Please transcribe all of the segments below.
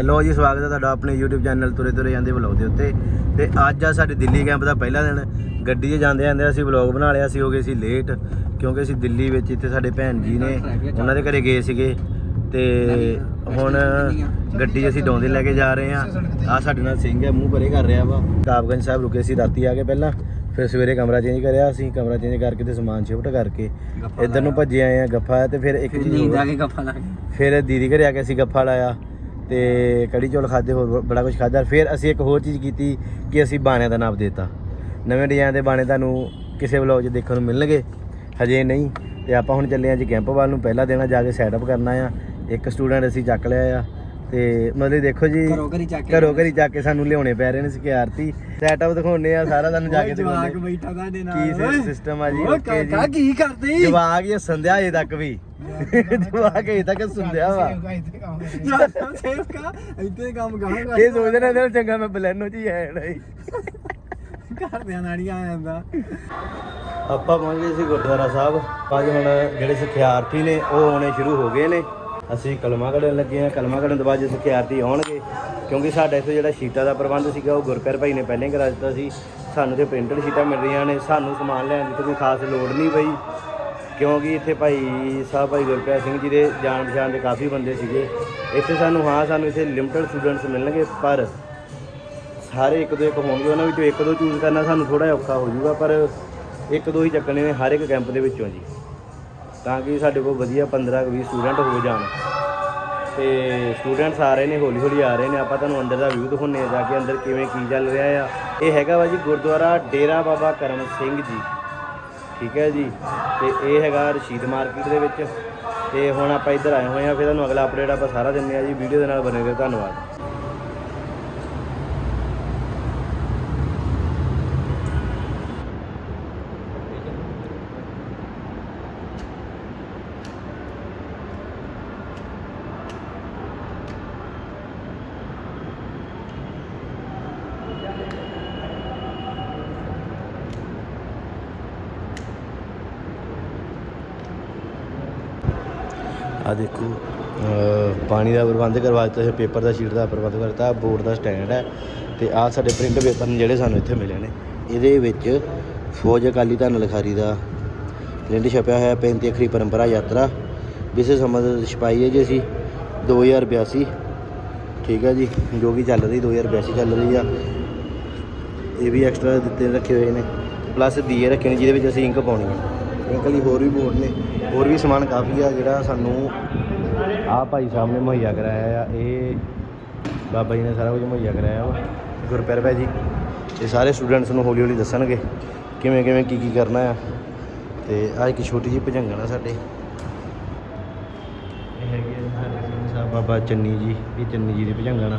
Hello ਜੀ ਸਵਾਗਤ ਹੈ ਤੁਹਾਡਾ ਆਪਣੇ YouTube ਚੈਨਲ ਤੁਰੇ ਤੁਰੇ ਜਾਂਦੇ ਵਲੌਗ ਦੇ ਉੱਤੇ। ਤੇ ਅੱਜ ਆ ਸਾਡੇ ਦਿੱਲੀ ਕੈਂਪ ਦਾ ਪਹਿਲਾ ਦਿਨ। ਗੱਡੀ 'ਚ ਜਾਂਦੇ ਜਾਂਦੇ ਅਸੀਂ ਵਲੌਗ ਬਣਾ ਲਿਆ ਸੀ ਹੋ ਗਏ ਸੀ ਲੇਟ ਕਿਉਂਕਿ ਅਸੀਂ ਦਿੱਲੀ ਵਿੱਚ ਇੱਥੇ ਸਾਡੇ ਭੈਣ ਜੀ ਨੇ ਉਹਨਾਂ ਦੇ ਘਰੇ ਗਏ ਸੀਗੇ। ਤੇ ਹੁਣ ਗੱਡੀ ਅਸੀਂ ਡੋਂਦੇ ਲੈ ਕੇ ਜਾ ਰਹੇ ਆ ਆ ਸਾਡੇ ਨਾਲ ਸਿੰਘ ਹੈ ਮੂੰਹ ਪਰੇ ਕਰ ਰਿਹਾ ਵਾ। ਕਾਬਗੰਜ ਸਾਹਿਬ ਰੁਕੇ ਸੀ ਰਾਤੀ ਆ ਕੇ ਪਹਿਲਾਂ। ਫਿਰ ਸਵੇਰੇ ਕਮਰਾ ਚੇਂਜ ਕਰਿਆ ਅਸੀਂ ਕਮਰਾ ਚੇਂਜ ਕਰਕੇ ਤੇ ਸਮਾਨ ਸ਼ਿਫਟ ਕਰਕੇ। ਇੱਧਰ ਨੂੰ ਭੱਜੇ ਆਏ ਆ ਗੱਫਾ ਤੇ ਫਿਰ ਇੱਕ ਚੀਜ਼ ਹੋਰ- ਫਿਰ ਦੀਦੀ ਘਰੇ ਆ ਕੇ ਅਸੀਂ ਗੱਫਾ ਲਾਇਆ। ਤੇ ਕੜੀ ਚੌਲ ਖਾਦੇ, ਹੋਰ ਬੜਾ ਕੁਝ ਖਾਦਾ ਫਿਰ ਅਸੀਂ ਇੱਕ ਹੋਰ ਚੀਜ਼ ਕੀਤੀ ਕਿ ਅਸੀਂ ਬਾਣਿਆਂ ਦਾ ਨਾਪ ਦਿੱਤਾ। ਨਵੇਂ ਡਿਜ਼ਾਈਨ ਦੇ ਬਾਣੇ ਤੁਹਾਨੂੰ ਕਿਸੇ ਵਲੌਗ 'ਚ ਦੇਖਣ ਨੂੰ ਮਿਲਣਗੇ। ਹਜੇ ਨਹੀਂ। ਤੇ ਆਪਾਂ ਹੁਣ ਚੱਲੇ ਆ ਜੀ ਕੈਂਪ ਵੱਲ ਨੂੰ। ਪਹਿਲਾ ਦੇਣਾ ਜਾ ਕੇ ਸੈਟਅਪ ਕਰਨਾ ਆ। ਇੱਕ ਸਟੂਡੈਂਟ ਅਸੀਂ ਚੱਕ ਲਿਆ ਆ। ਤੇ ਮਤਲਬ ਦੇਖੋ ਜੀ ਘਰੋਂ ਘਰੀ ਚੱਕ ਕੇ ਘਰੋਂ ਘਰੀ ਚੱਕ ਕੇ ਸਾਨੂੰ ਲਿਆਉਣੇ ਪੈ ਰਹੇ ਨੇ ਸਿਕਿਉਰਟੀ ਸੈਟਅਪ ਦਿਖਾਉਣੇ ਆ ਸਾਰਾ ਤੁਹਾਨੂੰ ਜਾ ਕੇ ਜਵਾਕ ਦਿਖਾਉਣੇ ਬੈਠਾ ਤੁਹਾਡੇ ਨਾਲ ਕੀ ਸਿਸਟਮ ਆ ਜੀ ਓਕੇ ਜੀ। ਕੀ ਕਰਦੇ? ਜਵਾਕ ਇਹ ਸੰਧਿਆ ਅਜੇ ਤੱਕ ਵੀ। ਜਵਾਕ ਅਜੇ ਤੱਕ ਸੁੰਦਿਆ ਵਾ। ਜਾਨਾ ਸੇਵਕਾ ਇੱਥੇ ਕੰਮ ਕਰਾਂਗਾ। ਇਹ ਸੋਚਦੇ ਨੇ ਇਹਦੇ ਨਾਲ ਚੰਗਾ ਮੈਂ ਬਲੈਨੋ ਚ ਹੀ ਆਇਆ ਨਹੀਂ ਘਰ ਦੇ ਨਾੜੀ ਆ ਜਾਂਦਾ। ਆਪਾਂ ਪਹੁੰਚ ਗਏ ਸੀ ਗੁਰਦੁਆਰਾ ਸਾਹਿਬ। ਅੱਜ ਹੁਣ ਜਿਹੜੇ ਸਿੱਖਿਆਰਥੀ ਨੇ ਉਹ ਆਉਣੇ ਸ਼ੁਰੂ ਹੋ ਗਏ ਨੇ। ਅਸੀਂ ਕਲਮਾ ਕੱਢਣ ਲੱਗੇ ਹਾਂ, ਕਲਮਾ ਕੱਢਣ ਤੋਂ ਬਾਅਦ ਜੇ ਸਿੱਖਿਆਰਥੀ ਆਉਣਗੇ, ਕਿਉਂਕਿ ਸਾਡਾ ਇੱਥੇ ਜਿਹੜਾ ਸ਼ੀਟਾਂ ਦਾ ਪ੍ਰਬੰਧ ਸੀਗਾ, ਉਹ ਗੁਰਪਿਆਰ ਭਾਈ ਨੇ ਪਹਿਲਾਂ ਹੀ ਕਰਾ ਦਿੱਤਾ ਸੀ। ਸਾਨੂੰ ਤੇ ਪ੍ਰਿੰਟਡ ਸ਼ੀਟਾਂ ਮਿਲ ਰਹੀਆਂ ਨੇ, ਸਾਨੂੰ ਸਮਾਨ ਲੈਣ ਦੀ ਤਾਂ ਕੋਈ ਖਾਸ ਲੋੜ ਨਹੀਂ ਪਈ, ਕਿਉਂਕਿ ਇੱਥੇ ਭਾਈ ਸਾਹਿਬ, ਭਾਈ ਗੁਰਪਿਆਰ ਸਿੰਘ ਜੀ ਦੇ ਜਾਣ ਪਛਾਣ ਦੇ ਕਾਫੀ ਬੰਦੇ ਸੀਗੇ। ਇੱਥੇ ਸਾਨੂੰ, ਹਾਂ, ਸਾਨੂੰ ਇੱਥੇ ਲਿਮਟਡ ਸਟੂਡੈਂਟਸ ਮਿਲਣਗੇ, ਪਰ ਸਾਰੇ ਇੱਕ ਦੋ ਇੱਕ ਹੋਣਗੇ, ਉਹਨਾਂ ਵਿੱਚੋਂ ਇੱਕ ਦੋ ਚੂਜ਼ ਕਰਨਾ ਸਾਨੂੰ ਥੋੜਾ ਜਿਹਾ ਔਖਾ ਹੋ ਜਾਊਗਾ ਪਰ ਇੱਕ ਦੋ ਹੀ ਚੱਕਣੇ ਨੇ ਹਰ ਇੱਕ ਕੈਂਪ ਦੇ ਵਿੱਚੋਂ ਜੀ। ਤਾਂ ਕਿ ਸਾਡੇ ਕੋਲ ਵਧੀਆ 15 20 ਸਟੂਡੈਂਟ ਹੋ ਜਾਣ। ਤੇ ਸਟੂਡੈਂਟਸ ਆ ਰਹੇ ਨੇ ਹੌਲੀ ਹੌਲੀ ਆ ਰਹੇ ਨੇ। ਆਪਾਂ ਤੁਹਾਨੂੰ ਅੰਦਰ ਦਾ ਵਿਊ ਦਿਖਾਉਂਦੇ ਆ ਜਾ ਕੇ ਅੰਦਰ ਕਿਵੇਂ ਕੀ ਚੱਲ ਰਿਹਾ ਆ। ਇਹ ਹੈਗਾ ਵਾ ਜੀ ਗੁਰਦੁਆਰਾ ਡੇਰਾ ਬਾਬਾ ਕਰਮ ਸਿੰਘ ਜੀ। ਠੀਕ ਹੈ ਜੀ? ਤੇ ਇਹ ਹੈਗਾ ਰਸ਼ੀਦ ਮਾਰਕੀਟ ਦੇ ਵਿੱਚ। ਤੇ ਹੁਣ ਆਪਾਂ ਇੱਧਰ ਆਏ ਹੋਏ ਆ ਫਿਰ ਤੁਹਾਨੂੰ ਅਗਲਾ ਅਪਡੇਟ ਆਪਾਂ ਸਾਰਾ ਦਿੰਦੇ ਆ ਜੀ। ਵੀਡੀਓ ਦੇ ਨਾਲ ਬਣੇ ਰਹੋ। ਧੰਨਵਾਦ। ਆ ਦੇਖੋ ਪਾਣੀ ਦਾ ਪ੍ਰਬੰਧ ਕਰਵਾ ਦਿੱਤਾ ਹੈ ਪੇਪਰ ਦਾ ਸ਼ੀਟ ਦਾ ਪ੍ਰਬੰਧ ਕਰਤਾ ਬੋਰਡ ਦਾ ਸਟੈਂਡ ਹੈ ਤੇ ਆ ਸਾਡੇ ਪ੍ਰਿੰਟ ਪੇਪਰ ਨੇ ਜਿਹੜੇ ਸਾਨੂੰ ਇੱਥੇ ਮਿਲੇ ਨੇ। ਇਹਦੇ ਵਿੱਚ ਫੌਜ ਅਕਾਲੀ ਧਨ ਲਿਖਾਰੀ ਦਾ ਪ੍ਰਿੰਟ ਛਪਿਆ ਹੋਇਆ 35 ਅੱਖਰੀ ਪਰੰਪਰਾ ਯਾਤਰਾ। ਵਿਸ਼ੇ ਸੰਬੰਧ ਛਪਾਈ ਹੈ ਜੀ ਅਸੀਂ 2082 ਠੀਕ ਹੈ ਜੀ, ਜੋ ਕਿ ਚੱਲ ਰਹੀ 2082 ਚੱਲ ਰਹੀ ਆ। ਇਹ ਵੀ ਐਕਸਟਰਾ ਦਿੱਤੇ ਰੱਖੇ ਹੋਏ ਨੇ ਪਲੱਸ ਦੀਏ ਰੱਖੇ ਨੇ, ਜਿਹਦੇ ਵਿੱਚ ਅਸੀਂ ਇੰਕ ਪਾਉਣੀ ਹੈ ਇੰਕ ਲਈ ਹੋਰ ਵੀ ਬੋਰਡ ਨੇ, ਹੋਰ ਵੀ ਸਮਾਨ ਕਾਫੀ ਆ, ਜਿਹੜਾ ਸਾਨੂੰ ਆਹ ਭਾਈ ਸਾਹਿਬ ਨੇ ਮੁਹੱਈਆ ਕਰਾਇਆ ਆ। ਇਹ ਬਾਬਾ ਜੀ ਨੇ ਸਾਰਾ ਕੁਝ ਮੁਹੱਈਆ ਕਰਾਇਆ ਵਾ। ਗੁਰਪਿਆਰ ਭਾਈ ਜੀ, ਇਹ ਸਾਰੇ ਸਟੂਡੈਂਟਸ ਨੂੰ ਹੌਲੀ ਹੌਲੀ ਦੱਸਣਗੇ ਕਿਵੇਂ ਕਿਵੇਂ ਕੀ ਕੀ ਕਰਨਾ ਆ। ਤੇ ਆ ਇੱਕ ਛੋਟੀ ਜਿਹੀ ਭਜੰਗਣ ਆ ਸਾਡੇ ਇਹ ਹੈਗੀ ਆ ਸਾਡੇ ਸਿੰਘ ਸਾਹਿਬ ਬਾਬਾ ਚੰਨੀ ਜੀ ਇਹ ਚੰਨੀ ਜੀ ਦੀ ਭਜੰਗਣ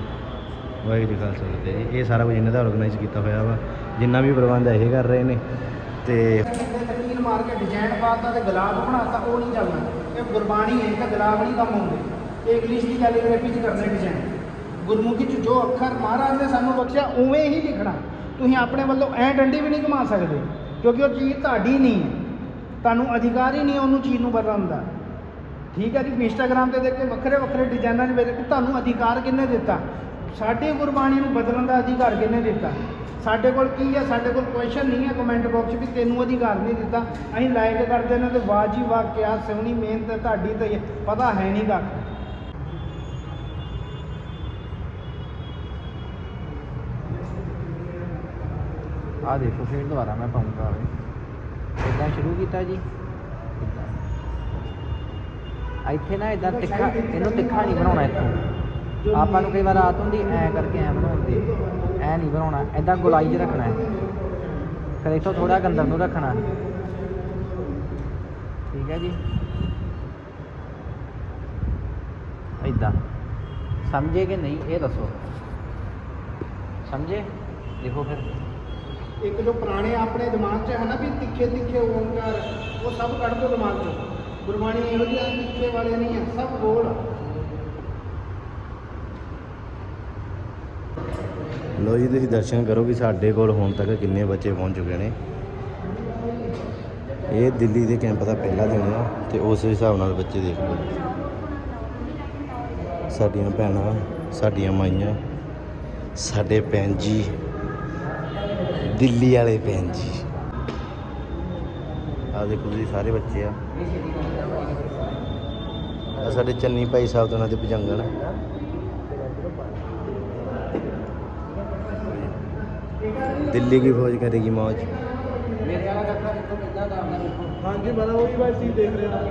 ਵਾਹਿਗੁਰੂ ਜੀ ਖਾਲਸਾ। ਜੀ ਇਹ ਸਾਰਾ ਕੁਝ ਇਹਨਾਂ ਦਾ ਆਰਗੇਨਾਈਜ਼ ਕੀਤਾ ਹੋਇਆ ਵਾ। ਜਿੰਨਾ ਵੀ ਪ੍ਰਬੰਧ ਇਹ ਕਰ ਰਹੇ ਨੇ, ਤੇ ਤਕਰੀਰ ਮਾਰ ਕੇ ਡਿਜ਼ਾਈਨ ਪਾਤਾ ਤੇ ਗੁਲਾਬ ਬਣਾਤਾ, ਉਹ ਨਹੀਂ ਚੱਲਣਾ। ਇਹ ਗੁਰਬਾਣੀ ਹੈ ਤਾਂ ਗੁਲਾਬ ਨਹੀਂ ਕੰਮ ਆਉਂਦੇ। ਇਹ ਇੰਗਲਿਸ਼ ਦੀ ਕੈਲੀਗ੍ਰਾਫੀ ਚ ਕਰਨੇ ਡਿਜ਼ਾਈਨ ਗੁਰਮੁਖੀ ਚ ਜੋ ਅੱਖਰ ਮਹਾਰਾਜ ਨੇ ਸਾਨੂੰ ਬਖਸ਼ਿਆ, ਉਵੇਂ ਹੀ ਲਿਖਣਾ। ਤੁਸੀਂ ਆਪਣੇ ਵੱਲੋਂ ਐ ਡੰਡੀ ਵੀ ਨਹੀਂ ਘੁਮਾ ਸਕਦੇ, ਕਿਉਂਕਿ ਉਹ ਚੀਜ਼ ਤੁਹਾਡੀ ਨਹੀਂ ਹੈ। ਤੁਹਾਨੂੰ ਅਧਿਕਾਰ ਹੀ ਨਹੀਂ ਉਹਨੂੰ ਚੀਜ਼ ਨੂੰ ਬਦਲਣ ਦਾ। ਠੀਕ ਹੈ ਜੀ ਇੰਸਟਾਗ੍ਰਾਮ ਤੇ ਦੇਖ ਕੇ ਵੱਖਰੇ ਵੱਖਰੇ ਡਿਜ਼ਾਈਨਾਂ ਦੇ ਵਿੱਚ ਤੁਹਾਨੂੰ ਅਧਿਕਾਰ ਕਿੰਨੇ ਦਿੱਤਾ? ਸਾਡੀ ਗੁਰਬਾਣੀ ਨੂੰ ਬਦਲਣ ਦਾ ਅਧਿਕਾਰ ਕਿੰਨੇ ਦਿੱਤਾ? ਸਾਡੇ ਕੋਲ ਕੀ ਹੈ? ਸਾਡੇ ਕੋਲ ਕੁਐਸਚਨ ਨਹੀਂ ਹੈ ਕਮੈਂਟ ਬਾਕਸ ਵੀ ਤੈਨੂੰ ਅਧਿਕਾਰ ਨਹੀਂ ਦਿੱਤਾ। ਅਸੀਂ ਲਾਈਕ ਕਰਦੇ ਨੇ ਤੇ ਵਾਹ ਜੀ ਵਾਹ, ਕਿਆ ਸੋਹਣੀ ਮਿਹਨਤ ਤੁਹਾਡੀ ਤੇ ਪਤਾ ਹੈ ਨਹੀਂ ਗਾ। ਆ ਦੇਖੋ, ਫਿਰ ਦੁਬਾਰਾ ਮੈਂ ਪਾਉਂਗਾ। ਇਦਾਂ ਸ਼ੁਰੂ ਕੀਤਾ ਜੀ? ਇੱਥੇ ਨਾ ਇਦਾਂ ਤਿੱਖਾ ਇਹਨੂੰ ਤਿੱਖਾ ਨਹੀਂ ਬਣਾਉਣਾ ਇੱਥੋਂ। ਆਪਾਂ ਨੂੰ ਕਈ ਵਾਰ ਆਦਤ ਹੁੰਦੀ, ਐ ਕਰਕੇ ਐ ਬਣਾਉਣ ਐ ਨਹੀਂ ਬਣਾਉਣਾ ਇਦਾਂ ਗੁਲਾਈ 'ਚ ਰੱਖਣਾ ਹੈ। ਫਿਰ ਇੱਥੋਂ ਥੋੜਾ ਗੰਦਰ ਨੂੰ ਰੱਖਣਾ ਠੀਕ ਹੈ ਜੀ। ਇਦਾਂ ਸਮਝੇ ਕਿ ਨਹੀਂ, ਇਹ ਦੱਸੋ। ਸਮਝੇ? ਦੇਖੋ ਫਿਰ। ਇੱਕ ਜੋ ਪੁਰਾਣੇ ਆਪਣੇ ਦਿਮਾਗ 'ਚ ਹੈ ਨਾ ਵੀ ਤਿੱਖੇ ਤਿੱਖੇ ਓੰਕਾਰ ਉਹ ਸਭ ਕੱਢ ਦਿਓ ਦਿਮਾਗ 'ਚੋਂ। ਗੁਰਬਾਣੀ ਇਹੋ ਜਿਹੀ ਹੈ, ਵਾਲੇ ਨਹੀਂ ਹੈ ਸਭ ਗੋਲ ਲੋ ਜੀ ਤੁਸੀਂ ਦਰਸ਼ਨ ਕਰੋ ਕਿ ਸਾਡੇ ਕੋਲ ਹੁਣ ਤੱਕ ਕਿੰਨੇ ਬੱਚੇ ਪਹੁੰਚ ਚੁੱਕੇ ਨੇ। ਇਹ ਦਿੱਲੀ ਦੇ ਕੈਂਪ ਦਾ ਪਹਿਲਾ ਦਿਨ ਆ ਤੇ ਉਸ ਹਿਸਾਬ ਨਾਲ ਬੱਚੇ ਦੇਖ ਲਓ। ਸਾਡੀਆਂ ਭੈਣਾਂ ਸਾਡੀਆਂ ਮਾਈਆਂ ਸਾਡੇ ਭੈਣ ਜੀ ਦਿੱਲੀ ਵਾਲੇ ਭੈਣ ਜੀ ਆ ਦੇਖੋ ਜੀ ਸਾਰੇ ਬੱਚੇ ਆ। ਆ ਸਾਡੇ ਚੰਨੀ ਭਾਈ ਸਾਹਿਬ ਤੋਂ ਉਹਨਾਂ ਦੇ ਭਜੰਗਣ। ਦਿੱਲੀ ਕੀ ਫੌਜ ਕਰੇਗੀ ਮੌਜ। ਮੇਰੇ ਵਾਲਾ ਕੱਖਾ ਦੇਖੋ ਕਿੱਦਾਂ ਦਾ ਆਉਂਦਾ ਦੇਖੋ ਹਾਂਜੀ ਬੜਾ ਉਹ ਵੀ ਬਾਈ ਸੀ ਦੇਖ ਰਹੇ ਹਾਂ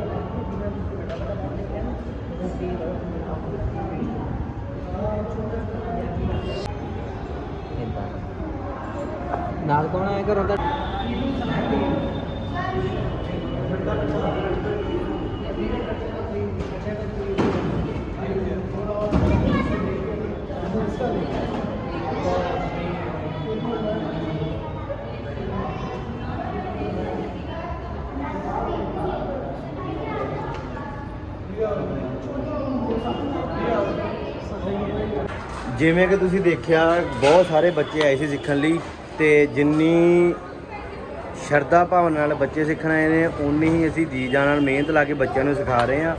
ਨਾਲ ਕੌਣ ਆਇਆ ਘਰੋਂ? ਦਾ ਜਿਵੇਂ ਕਿ ਤੁਸੀਂ ਦੇਖਿਆ ਬਹੁਤ ਸਾਰੇ ਬੱਚੇ ਆਏ ਸੀ ਸਿੱਖਣ ਲਈ ਤੇ ਜਿੰਨੀ ਸ਼ਰਧਾ ਭਾਵਨਾ ਨਾਲ ਬੱਚੇ ਸਿੱਖਣ ਆਏ ਨੇ ਉਨੀ ਹੀ ਅਸੀਂ ਜੀ ਜਾਨ ਨਾਲ ਮਿਹਨਤ ਲਾ ਕੇ ਬੱਚਿਆਂ ਨੂੰ ਸਿਖਾ ਰਹੇ ਹਾਂ।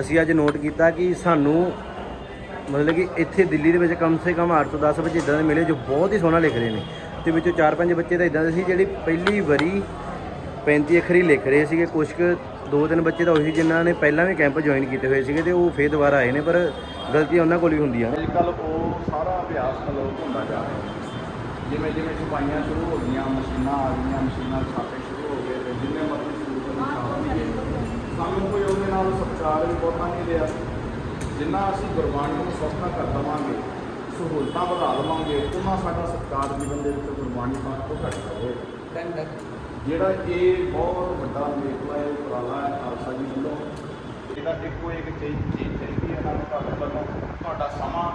ਅਸੀਂ ਅੱਜ ਨੋਟ ਕੀਤਾ ਕਿ ਸਾਨੂੰ ਮਤਲਬ ਕਿ ਇੱਥੇ ਦਿੱਲੀ ਦੇ ਵਿੱਚ ਕਮ ਸੇ ਕਮ 8 ਤੋਂ 10 ਬੱਚੇ ਇਦਾਂ ਦੇ ਮਿਲੇ ਜੋ ਬਹੁਤ ਹੀ ਸੋਹਣਾ ਲਿਖ ਰਹੇ ਨੇ। ਤੇ ਵਿੱਚੋਂ 4-5 ਬੱਚੇ ਤਾਂ ਇਦਾਂ ਦੇ ਸੀ ਜਿਹੜੇ ਪਹਿਲੀ ਵਾਰੀ 35 ਅੱਖਰੀ ਲਿਖ ਰਹੇ ਸੀਗੇ। ਕੁਝ ਕੁ ਦੋ ਤਿੰਨ ਬੱਚੇ ਤਾਂ ਉਹੀ ਜਿਨ੍ਹਾਂ ਨੇ ਪਹਿਲਾਂ ਵੀ ਕੈਂਪ ਜੁਆਇਨ ਕੀਤੇ ਹੋਏ ਸੀਗੇ ਤੇ ਉਹ ਫੇਰ ਦੁਬਾਰਾ ਆਏ ਨੇ, ਪਰ ਗਲਤੀਆਂ ਉਹਨਾਂ ਕੋਲ ਵੀ ਹੁੰਦੀਆਂ ਅੱਜ ਕੱਲ ਉਹ ਸਾਰਾ ਅਭਿਆਸ ਅਲੋਪ ਹੁੰਦਾ ਜਾ ਰਿਹਾ। ਜਿਵੇਂ ਜਿਵੇਂ ਛਪਾਈਆਂ ਸ਼ੁਰੂ ਹੋ ਗਈਆਂ ਮਸ਼ੀਨਾਂ ਆ ਗਈਆਂ ਮਸ਼ੀਨਾਂ ਛਾਪੇ ਸ਼ੁਰੂ ਹੋ ਗਏ ਤੇ ਜਿੰਨੇ ਮਰਜ਼ੀ ਸ਼ੁਰੂ ਕਰਨ ਛਾਪਣਗੇ ਸਾਨੂੰ ਕੋਈ ਉਹਦੇ ਨਾਲ ਸਤਿਕਾਰ ਵੀ ਬਹੁਤਾ ਨਹੀਂ ਰਿਹਾ। ਜਿੰਨਾ ਅਸੀਂ ਗੁਰਬਾਣੀ ਨੂੰ ਸੌਖਾ ਕਰ ਦੇਵਾਂਗੇ ਸਹੂਲਤਾਂ ਵਧਾ ਦੇਵਾਂਗੇ ਉਹਨਾਂ ਸਾਡਾ ਸਤਿਕਾਰ ਜੀਵਨ ਦੇ ਵਿੱਚ ਗੁਰਬਾਣੀ ਪਾਠ ਤੋਂ ਘੱਟ ਹੋਵੇ। ਜਿਹੜਾ ਇਹ ਬਹੁਤ ਵੱਡਾ ਮੇਖਲਾ ਹੈ ਉਪਰਾਲਾ ਹੈ ਖਾਲਸਾ ਜੀ ਵੱਲੋਂ ਇਹਦਾ ਇੱਕੋ ਇੱਕ ਚੀਜ਼ ਚੀਜ਼ ਚਾਹੀਦੀ ਹੈ ਨਾਲ ਤੁਹਾਡੇ ਵੱਲੋਂ ਤੁਹਾਡਾ ਸਮਾਂ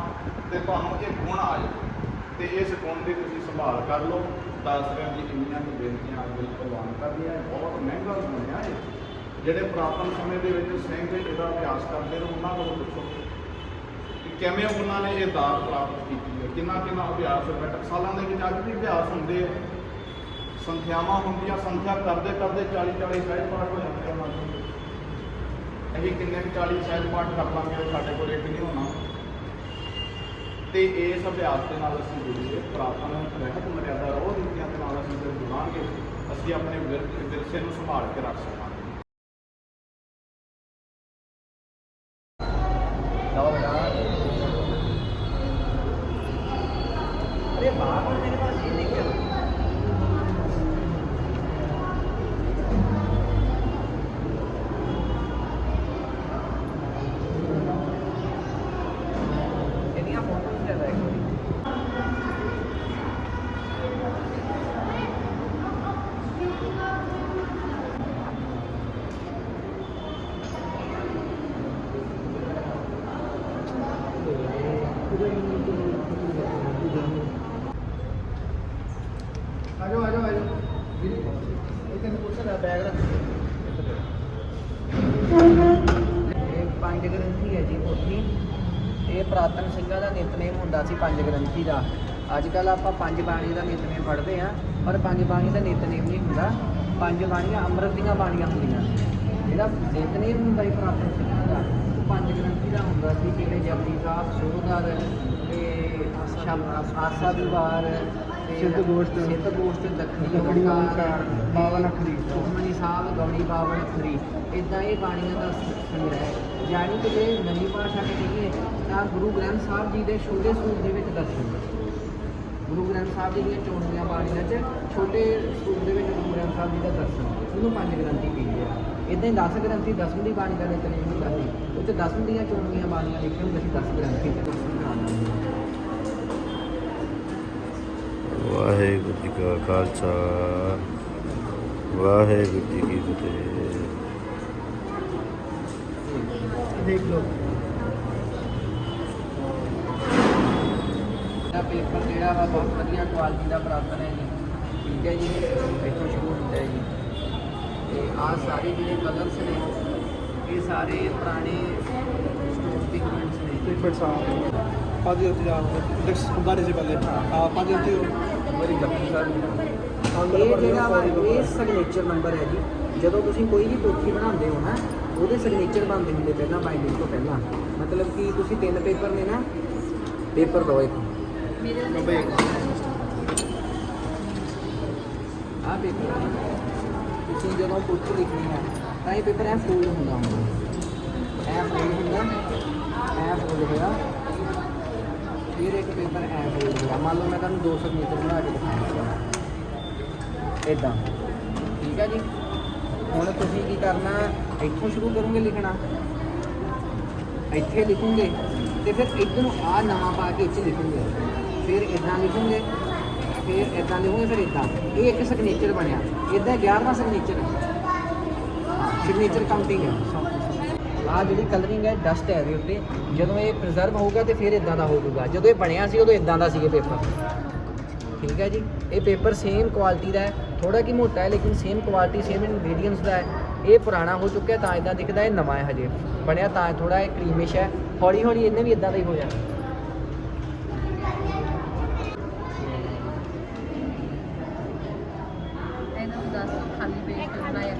ਤੇ ਤੁਹਾਨੂੰ ਇਹ ਗੁਣ ਆ ਜਾਵੇ। ਤੇ ਇਸ ਗੁਣ ਦੀ ਤੁਸੀਂ ਸੰਭਾਲ ਕਰ ਲਓ। ਦੱਸ ਰਿਹਾ ਇੰਨੀਆਂ ਕੁ ਬੇਨਤੀਆਂ ਅੱਜ ਪ੍ਰਵਾਨ ਕਰਦੀਆਂ ਇਹ ਬਹੁਤ ਮਹਿੰਗਾ ਸੁਣਿਆ ਇਹ। ਜਿਹੜੇ ਪੁਰਾਤਨ ਸਮੇਂ ਦੇ ਵਿੱਚ ਸਿੰਘ ਇਹਦਾ ਅਭਿਆਸ ਕਰਦੇ ਨੇ ਉਹਨਾਂ ਕੋਲੋਂ ਪੁੱਛੋ ਕਿ ਕਿਵੇਂ ਉਹਨਾਂ ਨੇ ਇਹ ਦਾਤ ਪ੍ਰਾਪਤ ਕੀਤੀ ਹੈ। ਕਿੰਨਾ ਕਿੰਨਾ ਅਭਿਆਸ ਬੈਠਕ ਸਾਲਾਂ ਦੇ ਵਿੱਚ ਅੱਜ ਵੀ ਅਭਿਆਸ ਹੁੰਦੇ ਆ। ਸੰਖਿਆਵਾਂ ਹੁੰਦੀਆਂ ਸੰਖਿਆ ਕਰਦੇ ਕਰਦੇ 40 40 ਸਹਿਜ ਪਾਠ ਹੋ ਜਾਂਦੇ ਆ। ਉਹਨਾਂ ਅਸੀਂ ਕਿੰਨੇ ਕੁ 40 ਸਹਿਜ ਪਾਠ ਕਰ ਲਾਂਗੇ, ਸਾਡੇ ਕੋਲ ਇੱਕ ਨਹੀਂ ਹੋਣਾ। ਤੇ ਇਸ ਅਭਿਆਸ ਦੇ ਨਾਲ ਅਸੀਂ ਜੁੜੀਏ ਪ੍ਰਾਪਤਨ ਰਹਿਤ ਮਰਿਆਦਾ ਰੋਹ ਨੀਤੀਆਂ ਦੇ ਨਾਲ ਅਸੀਂ ਜਦ ਜੁੜਾਂਗੇ ਅਸੀਂ ਆਪਣੇ ਵਿਰ- ਵਿਰਸੇ ਨੂੰ ਸੰਭਾਲ ਕੇ ਰੱਖ ਸਕਾਂਗੇ अरे बाहर पर मेरे पास ये नहीं क्या ਆਜੋ ਆਜੋ ਆਜੋ। ਵੀਰੇ, ਇਹ ਤੈਨੂੰ ਪੁੱਛ ਬੈਗ ਰੱਖ। ਇਹ ਪੰਜ ਗ੍ਰੰਥੀ ਹੈ ਜੀ ਪੋਥੀ ਇਹ ਪ੍ਰਾਤਨ ਸਿੰਘਾਂ ਦਾ ਨਿਤਨੇਮ ਹੁੰਦਾ ਸੀ, ਪੰਜ ਗ੍ਰੰਥੀ ਦਾ। ਅੱਜ ਕੱਲ ਆਪਾਂ ਪੰਜ ਬਾਣੀ ਦਾ ਨਿਤਨੇਮ ਪੜ੍ਹਦੇ ਆ ਪਰ ਪੰਜ ਬਾਣੀ ਦਾ ਨਿਤਨੇਮ ਨਹੀਂ ਹੁੰਦਾ। ਪੰਜ ਬਾਣੀਆਂ ਅੰਮ੍ਰਿਤ ਦੀਆਂ ਬਾਣੀਆਂ ਹੁੰਦੀਆਂ। ਜਿਹੜਾ ਨਿਤਨੇਮ ਹੁੰਦਾ ਸੀ ਪ੍ਰਾਤਨ ਸਿੰਘਾਂ ਦਾ। ਉਹ ਪੰਜ ਗ੍ਰੰਥੀ ਦਾ ਹੁੰਦਾ ਸੀ ਜਿਵੇਂ ਜਪਜੀ ਸਾਹਿਬ ਸੋਹਦਰ ਤੇ ਆਸਾ ਦੀ ਵਾਰ ਤੇ ਸਿੱਧ ਗੋਸ਼ਟ, ਸਿੱਧ ਗੋਸ਼ਟ ਦੱਖਣੀ ਬਾਵਨ ਅੱਖਰੀ। ਸੁਖਮਨੀ ਸਾਹਿਬ ਗੌੜੀ ਬਾਵਨ ਅੱਖਰੀ। ਇਦਾਂ ਇਹ ਬਾਣੀਆਂ ਦਾ ਸੰਗ੍ਰਹਿ ਹੈ। ਜਾਣੀ ਕਿ ਜੇ ਨਵੀਂ ਭਾਸ਼ਾ ਵਿੱਚ ਕਹੀਏ ਤਾਂ ਗੁਰੂ ਗ੍ਰੰਥ ਸਾਹਿਬ ਜੀ ਦੇ ਛੋਟੇ ਸੂਪ ਦੇ ਵਿੱਚ ਦਰਸ਼ਨ ਗੁਰੂ ਗ੍ਰੰਥ ਸਾਹਿਬ ਜੀ ਦੀਆਂ ਚੋਣਵੀਆਂ ਬਾਣੀਆਂ 'ਚ ਛੋਟੇ ਸੂਪ ਦੇ ਵਿੱਚ ਗੁਰੂ ਗ੍ਰੰਥ ਸਾਹਿਬ ਜੀ ਦਾ ਦਰਸ਼ਨ ਉਹਨੂੰ ਪੰਜ ਗ੍ਰੰਥੀ ਕਹਿੰਦੇ ਆ ਇਦਾਂ ਹੀ 10 ਗ੍ਰੰਥੀ ਦਸਵੀਂ ਦੀ ਬਾਣੀ ਦਾ ਨਿਤਨੇਮ ਹੁੰਦਾ ਸੀ ਉਹ 'ਚ ਦਸਵੀਂ ਦੀਆਂ ਚੋਣਵੀਆਂ ਬਾਣੀਆਂ ਲਿਖੀਆਂ ਹੁੰਦੀਆਂ ਸੀ 10 ਗ੍ਰੰਥੀ ਵਾਹਿਗੁਰੂ ਜੀ ਕਾ ਖਾਲਸਾ। ਵਾਹਿਗੁਰੂ ਜੀ ਕੀ ਫਤਿਹ। ਦੇਖ ਲਓ। ਦਾ ਪੇਪਰ ਜਿਹੜਾ ਵਾ ਬਹੁਤ ਵਧੀਆ ਕੁਆਲਿਟੀ ਦਾ ਪ੍ਰਾਪਤ ਹੈ ਜੀ। ਠੀਕ ਹੈ ਜੀ। ਇੱਥੋਂ ਸ਼ੁਰੂ ਹੁੰਦਾ ਹੈ ਜੀ। ਤੇ ਆਹ ਸਾਰੇ ਜਿਹੜੇ ਕਲਰਸ ਨੇ ਇਹ ਸਾਰੇ ਪੁਰਾਣੇ ਸਟੋਨ ਪਿਗਮੈਂਟਸ ਨੇ ਇੱਕ ਮਿੰਟ ਸਾਹ ਪੰਜ ਉੱਤੇ ਜਾ ਇੰਡੈਕਸ ਹੁੰਦਾ ਨਹੀਂ ਸੀ ਪਹਿਲੇ ਆ ਪੰਜ ਉੱਤੇ ਬੜੀ ਗੱਪੀ ਇਹ ਜਿਹੜਾ ਵਾ ਇਹ ਸਿਗਨੇਚਰ ਨੰਬਰ ਹੈ ਜੀ ਜਦੋਂ ਤੁਸੀਂ ਕੋਈ ਵੀ ਪੋਥੀ ਬਣਾਉਂਦੇ ਹੋ ਨਾ ਉਹਦੇ ਸਿਗਨੇਚਰ ਬਣਦੇ ਹੁੰਦੇ ਪਹਿਲਾਂ ਬਾਈਂਡਿੰਗ ਤੋਂ ਪਹਿਲਾਂ ਮਤਲਬ ਕਿ ਤੁਸੀਂ ਤਿੰਨ ਪੇਪਰ ਨੇ ਨਾ ਪੇਪਰ ਦੋ ਇੱਕ ਨੰਬਰ ਇੱਕ ਆ ਪੇਪਰ ਹੈ ਤੁਸੀਂ ਜਦੋਂ ਪੁੱਛ ਲਿਖਣੀ ਹੈ ਤਾਂ ਇਹ ਪੇਪਰ ਐ ਫੋਲਡ ਹੁੰਦਾ ਹੁੰਦਾ ਐ ਫੋਲਡ ਹੁੰਦਾ, ਐ ਫੋਲਡ ਹੋਇਆ। ਫਿਰ ਇੱਕ ਪੇਪਰ ਐ ਫੋਲਡ ਹੋਇਆ। ਮੰਨ ਲਓ ਮੈਂ ਤੁਹਾਨੂੰ 200 ਮੀਟਰ ਬਣਾ ਕੇ ਦਿਖਾਉਂਦਾ ਇਦਾਂ ਠੀਕ ਹੈ ਜੀ? ਹੁਣ ਤੁਸੀਂ ਕੀ ਕਰਨਾ? ਇੱਥੋਂ ਸ਼ੁਰੂ ਕਰੋਗੇ ਲਿਖਣਾ। ਇੱਥੇ ਲਿਖੋਗੇ ਤੇ ਫਿਰ ਇੱਧਰ ਨੂੰ ਆ ਨਵਾਂ ਪਾ ਕੇ ਇੱਥੇ ਲਿਖੋਗੇ। ਫਿਰ ਇਦਾਂ ਲਿਖੋਗੇ। ਫਿਰ ਇਦਾਂ ਲਿਖੋਗੇ ਫਿਰ ਇਦਾਂ ਇਹ ਇੱਕ ਸਿਗਨੇਚਰ ਬਣਿਆ। ਇਦਾਂ 11ਵਾਂ ਸਿਗਨੇਚਰ ਹੈ ਸਿਗਨੇਚਰ ਕਾਊਂਟਿੰਗ ਹੈ। ਆ ਜਿਹੜੀ ਕਲਰਿੰਗ ਹੈ ਡਸਟ ਹੈ ਇਹਦੇ ਉੱਤੇ। ਜਦੋਂ ਇਹ ਪ੍ਰੀਜ਼ਰਵ ਹੋਊਗਾ ਤੇ ਫਿਰ ਇਦਾਂ ਦਾ ਹੋਊਗਾ। ਜਦੋਂ ਇਹ ਬਣਿਆ ਸੀ, ਉਦੋਂ ਇਦਾਂ ਦਾ ਸੀ ਇਹ ਪੇਪਰ ਠੀਕ ਹੈ ਜੀ? ਇਹ ਪੇਪਰ ਸੇਮ ਕੁਆਲਿਟੀ ਦਾ ਹੈ। ਥੋੜਾ ਕੀ ਮੋਟਾ ਹੈ, ਲੇਕਿਨ ਸੇਮ ਕੁਆਲਿਟੀ ਸੇਮ ਇਨਗਰੀਡੀਅੰਟਸ ਦਾ ਹੈ। ਇਹ ਪੁਰਾਣਾ ਹੋ ਚੁੱਕਿਆ ਤਾਂ ਇਦਾਂ ਦਿਖਦਾ ਇਹ ਨਵਾਂ ਹੈ ਹਜੇ। ਬਣਿਆ ਤਾਂ ਥੋੜਾ ਇਹ ਕਰੀਮਿਸ਼ ਹੈ। ਹੌਲੀ ਹੌਲੀ ਇਹਨੇ ਵੀ ਇਦਾਂ ਦਾ ਹੀ ਹੋ ਜਾਣਾ ਇਹਨਾਂ ਨੂੰ ਦੱਸ ਖਾਲੀ ਪੇਜ ਤੇ ਬਣਾਇਆ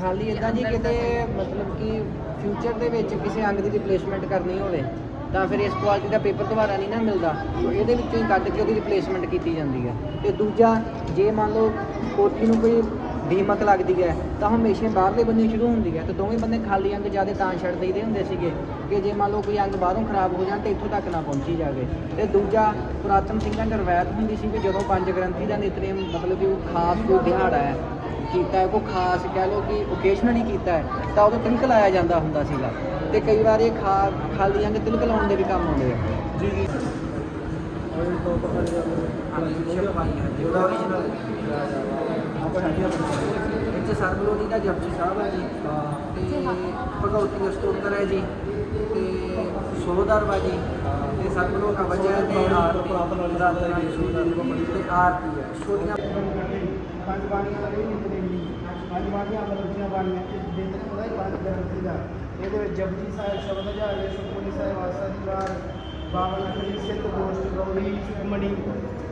ਖਾਲੀ ਇਦਾਂ ਜੀ ਕਿਤੇ ਮਤਲਬ ਕਿ ਫਿਊਚਰ ਦੇ ਵਿੱਚ ਕਿਸੇ ਅੰਗ ਦੀ ਰਿਪਲੇਸਮੈਂਟ ਕਰਨੀ ਹੋਵੇ, ਤਾਂ ਫਿਰ ਇਸ ਕੁਆਲਿਟੀ ਦਾ ਪੇਪਰ ਦੁਬਾਰਾ ਨਹੀਂ ਨਾ ਮਿਲਦਾ। ਸੋ ਇਹਦੇ ਵਿੱਚੋਂ ਹੀ ਕੱਢ ਕੇ ਉਹਦੀ ਰਿਪਲੇਸਮੈਂਟ ਕੀਤੀ ਜਾਂਦੀ ਹੈ। ਤੇ ਦੂਜਾ, ਜੇ ਮੰਨ ਲਓ ਕੋਠੀ ਨੂੰ ਕੋਈ ਦੀਮਕ ਲੱਗਦੀ ਹੈ, ਤਾਂ ਹਮੇਸ਼ਾ ਬਾਹਰਲੇ ਬੰਨੇ ਸ਼ੁਰੂ ਹੁੰਦੀ ਹੈ। ਤੇ ਦੋਵੇਂ ਬੰਦੇ ਖਾਲੀ ਅੰਗ ਜ਼ਿਆਦਾ ਤਾਂ ਛੱਡ ਦਈਦੇ ਹੁੰਦੇ ਸੀਗੇ ਕਿ ਜੇ ਮੰਨ ਲਓ ਕੋਈ ਅੰਗ ਬਾਹਰੋਂ ਖਰਾਬ ਹੋ ਜਾਣ ਤੇ ਇੱਥੋਂ ਤੱਕ ਨਾ ਪਹੁੰਚੀ ਜਾਵੇ। ਤੇ ਦੂਜਾ, ਪੁਰਾਤਨ ਸਿੰਘਾਂ ਦੀ ਰਵਾਇਤ ਹੁੰਦੀ ਸੀ ਕਿ ਜਦੋਂ ਪੰਜ ਗ੍ਰੰਥੀ ਦਾ ਨਿਤਨੇਮ ਮਤਲਬ ਕਿ ਉਹ ਖਾਸ ਕੋਈ ਦਿਹਾੜਾ ਹੈ ਕੀਤਾ ਹੈ ਕੋਈ ਖਾਸ ਕਹਿ ਲਓ ਕਿ ਓਕੇਸ਼ਨਲੀ ਕੀਤਾ ਹੈ ਤਾਂ ਉਦੋਂ ਤਿਲਕ ਲਾਇਆ ਜਾਂਦਾ ਹੁੰਦਾ ਸੀਗਾ। ਤੇ ਕਈ ਵਾਰ ਇਹ ਖਾ ਖਾਲੀ ਅੰਗ ਤਿਲਕ ਲਾਉਣ ਦੇ ਵੀ ਕੰਮ ਆਉਂਦੇ ਆ। ਜੀ ਜੀ। ਇੱਥੇ ਸਰਬਲੋਦੀ ਦਾ ਜਪਜੀ ਸਾਹਿਬ ਹੈ ਜੀ ਤੇ ਭਗਵਤੀ ਅਸ਼ਟੋਤਰ ਹੈ ਜੀ ਤੇ ਸੋਦਰ ਵਾ ਜੀ ਤੇ ਸਰਬਲੋ ਦਾ ਵਜਾ ਹੈ ਤੇ ਆਰਤੀ। ਦੀ ਤੇ ਆਰਤੀ ਹੈ ਛੋਟੀਆਂ ਪੰਜ ਬਾਣੀਆਂ ਦਾ ਵੀ ਨਿਤਨੇਮ ਨਹੀਂ। ਪੰਜ ਬਾਣੀਆਂ ਅਮਰਤੀਆਂ ਬਾਣੀਆਂ ਇਹ ਦਿਨ ਉਹਦਾ ਹੀ ਪੰਜ ਗ੍ਰੰਥੀ ਦਾ। ਇਹਦੇ ਵਿੱਚ ਜਪਜੀ ਸਾਹਿਬ ਸ਼ਬਦ ਹਜ਼ਾਰੇ ਸੁਖਮਨੀ ਸਾਹਿਬ, ਆਸਾ ਦੀ ਵਾਰ ਬਾਵਨ ਅਖਰੀ ਸਿੱਧ ਗੋਸ਼ਟ ਗੌੜੀ ਸੁਖਮਣੀ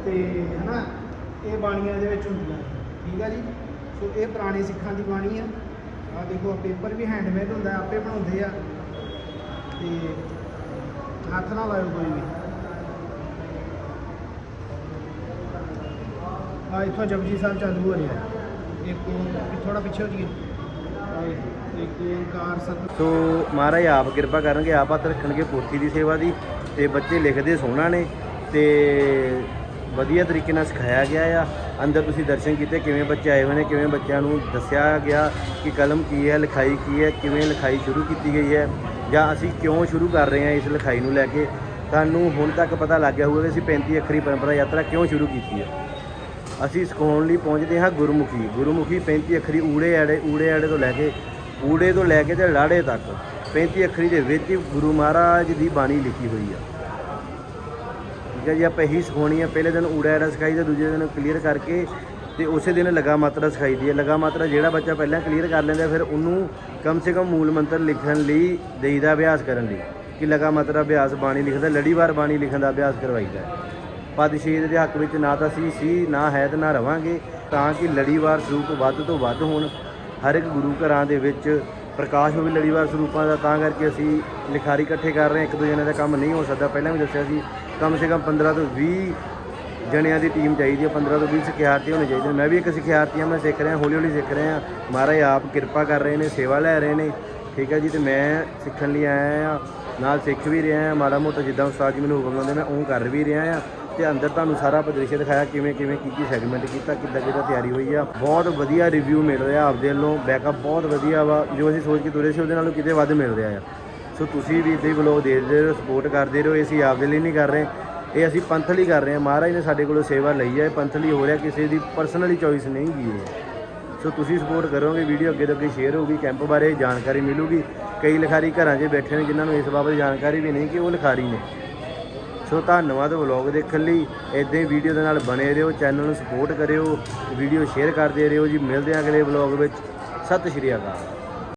ਤੇ ਹਨਾ, ਇਹ ਬਾਣੀਆਂ ਇਹਦੇ ਵਿੱਚ ਹੁੰਦੀਆਂ। ਠੀਕ ਹੈ ਜੀ? ਸੋ ਇਹ ਪੁਰਾਣੇ ਸਿੱਖਾਂ ਦੀ ਬਾਣੀ ਆ। ਆ ਦੇਖੋ ਪੇਪਰ ਵੀ ਹੈਂਡਮੇਡ ਹੁੰਦਾ, ਆਪੇ ਬਣਾਉਂਦੇ ਆ। ਤੇ ਹੱਥ ਨਾਲ ਲਾਇਓ ਕੋਈ ਵੀ। ਆ ਇੱਥੋਂ ਜਪਜੀ ਸਾਹਿਬ ਚਾਲੂ ਹੋ ਰਿਹਾ ਇੱਕ ਥੋੜਾ ਪਿੱਛੇ ਹੋ ਜੀਏ ਇੱਕ ਓੰਕਾਰ ਸਤ ਸੋ ਮਹਾਰਾਜ ਆਪ ਕਿਰਪਾ ਕਰਨਗੇ, ਆਪ ਹੱਥ ਰੱਖਣਗੇ ਪੋਥੀ ਦੀ ਸੇਵਾ ਦੀ ਤੇ ਬੱਚੇ ਲਿਖਦੇ ਸੋਹਣਾ ਨੇ ਤੇ ਵਧੀਆ ਤਰੀਕੇ ਨਾਲ ਸਿਖਾਇਆ ਗਿਆ ਆ। ਅੰਦਰ ਤੁਸੀਂ ਦਰਸ਼ਨ ਕੀਤੇ, ਕਿਵੇਂ ਬੱਚੇ ਆਏ ਹੋਏ ਨੇ, ਕਿਵੇਂ ਬੱਚਿਆਂ ਨੂੰ ਦੱਸਿਆ ਗਿਆ ਕਿ ਕਲਮ ਕੀ ਹੈ, ਲਿਖਾਈ ਕੀ ਹੈ, ਕਿਵੇਂ ਲਿਖਾਈ ਸ਼ੁਰੂ ਕੀਤੀ ਗਈ ਹੈ ਜਾਂ ਅਸੀਂ ਕਿਉਂ ਸ਼ੁਰੂ ਕਰ ਰਹੇ ਹਾਂ ਇਸ ਲਿਖਾਈ ਨੂੰ ਲੈ ਕੇ। ਤੁਹਾਨੂੰ ਹੁਣ ਤੱਕ ਪਤਾ ਲੱਗ ਗਿਆ ਹੋਊਗਾ ਕਿ ਅਸੀਂ 35 ਅੱਖਰੀ ਪਰੰਪਰਾ ਯਾਤਰਾ ਕਿਉਂ ਸ਼ੁਰੂ ਕੀਤੀ ਹੈ। ਅਸੀਂ ਸਿਖਾਉਣ ਲਈ ਪਹੁੰਚਦੇ ਹਾਂ ਗੁਰਮੁਖੀ। ਗੁਰਮੁਖੀ 35 ਅੱਖਰੀ ਊੜੇ ਐੜੇ ਊੜੇ ਐੜੇ ਤੋਂ ਲੈ ਕੇ ਊੜੇ ਤੋਂ ਲੈ ਕੇ ਤੇ ਲਾੜੇ ਤੱਕ। 35 ਅੱਖਰੀ ਦੇ ਵਿੱਚ ਗੁਰੂ ਮਹਾਰਾਜ ਦੀ ਬਾਣੀ ਲਿਖੀ ਹੋਈ ਆ। ਠੀਕ ਹੈ ਜੀ, ਆਪਾਂ ਇਹੀ ਸਿਖਾਉਣੀ ਆ। ਪਹਿਲੇ ਦਿਨ ਊੜਾ ਐੜਾ ਸਿਖਾਈ ਤੇ ਦੂਜੇ ਦਿਨ ਕਲੀਅਰ ਕਰਕੇ ਤੇ ਉਸੇ ਦਿਨ ਲਗਾ ਮਾਤਰਾ ਸਿਖਾਈ ਦੀ ਹੈ ਲਗਾ ਮਾਤਰਾ ਜਿਹੜਾ ਬੱਚਾ ਪਹਿਲਾਂ ਕਲੀਅਰ ਕਰ ਲੈਂਦਾ ਫਿਰ ਉਹਨੂੰ ਕਮ ਸੇ ਕਮ ਮੂਲ ਮੰਤਰ ਲਿਖਣ ਲਈ ਦੇਈਦਾ ਅਭਿਆਸ ਕਰਨ ਲਈ ਕਿ ਲਗਾ ਮਾਤਰਾ ਅਭਿਆਸ ਬਾਣੀ ਲਿਖਦਾ, ਲੜੀਵਾਰ ਬਾਣੀ ਲਿਖਣ ਦਾ ਅਭਿਆਸ ਕਰਵਾਈਦਾ। ਪਦਸ਼ੀਰ ਦੇ ਹੱਕ ਵਿੱਚ ਨਾ ਤਾਂ ਅਸੀਂ ਸੀ, ਨਾ ਹੈ ਤੇ ਨਾ ਰਵਾਂਗੇ, ਤਾਂ ਕਿ ਲੜੀਵਾਰ ਸਰੂਪ ਵੱਧ ਤੋਂ ਵੱਧ ਹੋਣ। ਹਰ ਇੱਕ ਗੁਰੂ ਘਰਾਂ ਦੇ ਵਿੱਚ ਪ੍ਰਕਾਸ਼ ਹੋਵੇ ਲੜੀਵਾਰ ਸਰੂਪਾਂ ਦਾ, ਤਾਂ ਕਰਕੇ ਅਸੀਂ ਲਿਖਾਰੀ ਇਕੱਠੇ ਕਰ ਰਹੇ ਹਾਂ। ਇੱਕ ਦੋ ਜਣੇ ਦਾ ਕੰਮ ਨਹੀਂ ਹੋ ਸਕਦਾ। ਪਹਿਲਾਂ ਵੀ ਦੱਸਿਆ ਸੀ, ਕਮ ਸੇ ਕਮ 15 ਤੋਂ 20 ਜਣਿਆਂ ਦੀ ਟੀਮ ਚਾਹੀਦੀ ਹੈ। 15 ਤੋਂ 20 ਸਿਖਿਆਰਥੀ ਹੋਣੇ ਚਾਹੀਦੇ ਮੈਂ ਵੀ ਇੱਕ ਸਿੱਖਿਆਰਥੀ ਹਾਂ, ਮੈਂ ਸਿੱਖ ਰਿਹਾ ਹੌਲੀ ਹੌਲੀ ਸਿੱਖ ਰਿਹਾ ਮਹਾਰਾਜ ਆਪ ਕਿਰਪਾ ਕਰ ਰਹੇ ਨੇ, ਸੇਵਾ ਲੈ ਰਹੇ ਨੇ। ਠੀਕ ਹੈ ਜੀ, ਤੇ ਮੈਂ ਸਿੱਖਣ ਲਈ ਆਇਆ ਹਾਂ। ਨਾਲ ਸਿੱਖ ਵੀ ਰਿਹਾ ਹਾਂ। ਮਾੜਾ ਮੋਟਾ ਜਿੱਦਾਂ ਉਸਤਾਦ ਜੀ ਮੈਨੂੰ ਹੁਕਮ ਲਾਉਂਦੇ ਮੈਂ ਉਹ ਕਰ ਵੀ ਰਿਹਾ ਹਾਂ। ਤੇ ਅੰਦਰ ਤੁਹਾਨੂੰ ਸਾਰਾ ਪ੍ਰਦ੍ਰਿਸ਼ ਦਿਖਾਇਆ ਕਿਵੇਂ ਕਿਵੇਂ ਕੀ ਕੀ ਸੈਗਮੈਂਟ ਕੀਤਾ, ਕਿੱਦਾਂ ਕਿੱਦਾਂ ਤਿਆਰੀ ਹੋਈ ਆ। ਬਹੁਤ ਵਧੀਆ ਰਿਵਿਊ ਮਿਲ ਰਿਹਾ ਆਪਦੇ ਵੱਲੋਂ। ਬੈਕਅਪ ਬਹੁਤ ਵਧੀਆ ਵਾ, ਜੋ ਅਸੀਂ ਸੋਚ ਕੇ ਤੁਰੇ ਸੀ ਉਹਦੇ ਨਾਲੋਂ ਕਿਤੇ ਵੱਧ ਮਿਲ ਰਿਹਾ ਆ। ਸੋ ਤੁਸੀਂ ਵੀ ਇੱਦਾਂ ਹੀ ਬਲੌਗ ਦੇਖਦੇ ਰਹੋ ਸਪੋਰਟ ਕਰਦੇ ਰਹੋ। ਇਹ ਅਸੀਂ ਆਪਦੇ ਲਈ ਨਹੀਂ ਕਰ ਰਹੇ। ਇਹ ਅਸੀਂ ਪੰਥਲੀ ਕਰ ਰਹੇ ਹਾਂ। ਮਹਾਰਾਜ ਨੇ ਸਾਡੇ ਕੋਲੋਂ ਸੇਵਾ ਲਈ ਹੈ ਇਹ ਪੰਥ ਹੋ ਰਿਹਾ, ਕਿਸੇ ਦੀ ਪਰਸਨਲੀ ਚੋਇਸ ਨਹੀਂ ਗਈ ਇਹ। ਸੋ ਤੁਸੀਂ ਸਪੋਰਟ ਕਰੋਗੇ ਵੀਡੀਓ ਅੱਗੇ ਤੋਂ ਅੱਗੇ ਸ਼ੇਅਰ ਹੋਊਗੀ ਕੈਂਪ ਬਾਰੇ ਜਾਣਕਾਰੀ ਮਿਲੂਗੀ। ਕਈ ਲਿਖਾਰੀ ਘਰਾਂ 'ਚ ਬੈਠੇ ਨੇ, ਜਿਨ੍ਹਾਂ ਨੂੰ ਇਸ ਬਾਬਤ ਜਾਣਕਾਰੀ ਵੀ ਨਹੀਂ ਕਿ ਉਹ ਲਿਖਾਰੀ ਨੇ। ਸੋ ਧੰਨਵਾਦ ਵਲੌਗ ਦੇਖਣ ਲਈ। ਇਦਾਂ ਹੀ ਵੀਡੀਓ ਦੇ ਨਾਲ ਬਣੇ ਰਹੋ, ਚੈਨਲ ਨੂੰ ਸਪੋਰਟ ਕਰਿਓ, ਵੀਡੀਓ ਸ਼ੇਅਰ ਕਰਦੇ ਰਹੋ ਜੀ। ਮਿਲਦੇ ਹਾਂ ਅਗਲੇ ਵਲੌਗ ਵਿੱਚ। ਸਤਿ ਸ਼੍ਰੀ ਅਕਾਲ।